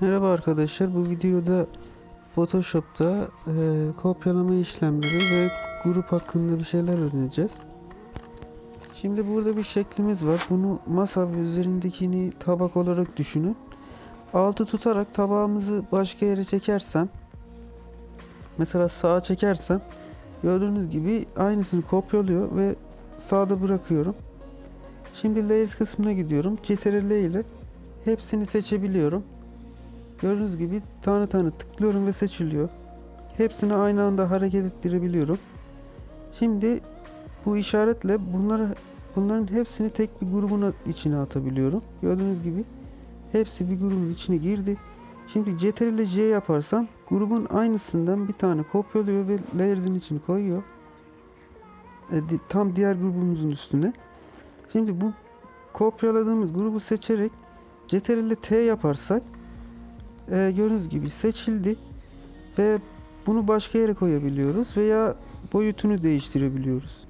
Merhaba arkadaşlar. Bu videoda Photoshop'ta e, kopyalama işlemleri ve grup hakkında bir şeyler öğreneceğiz. Şimdi burada bir şeklimiz var. Bunu masa üzerindekini tabak olarak düşünün. Altı tutarak tabağımızı başka yere çekersem mesela sağa çekersem gördüğünüz gibi aynısını kopyalıyor ve sağda bırakıyorum. Şimdi layers kısmına gidiyorum. Ctrl ile hepsini seçebiliyorum. Gördüğünüz gibi tane tane tıklıyorum ve seçiliyor. Hepsini aynı anda hareket ettirebiliyorum. Şimdi bu işaretle bunları bunların hepsini tek bir grubun içine atabiliyorum. Gördüğünüz gibi hepsi bir grubun içine girdi. Şimdi Ctrl ile J yaparsam grubun aynısından bir tane kopyalıyor ve layers'ın içine koyuyor. E, tam diğer grubumuzun üstüne. Şimdi bu kopyaladığımız grubu seçerek Ctrl ile T yaparsak e, gördüğünüz gibi seçildi ve bunu başka yere koyabiliyoruz veya boyutunu değiştirebiliyoruz.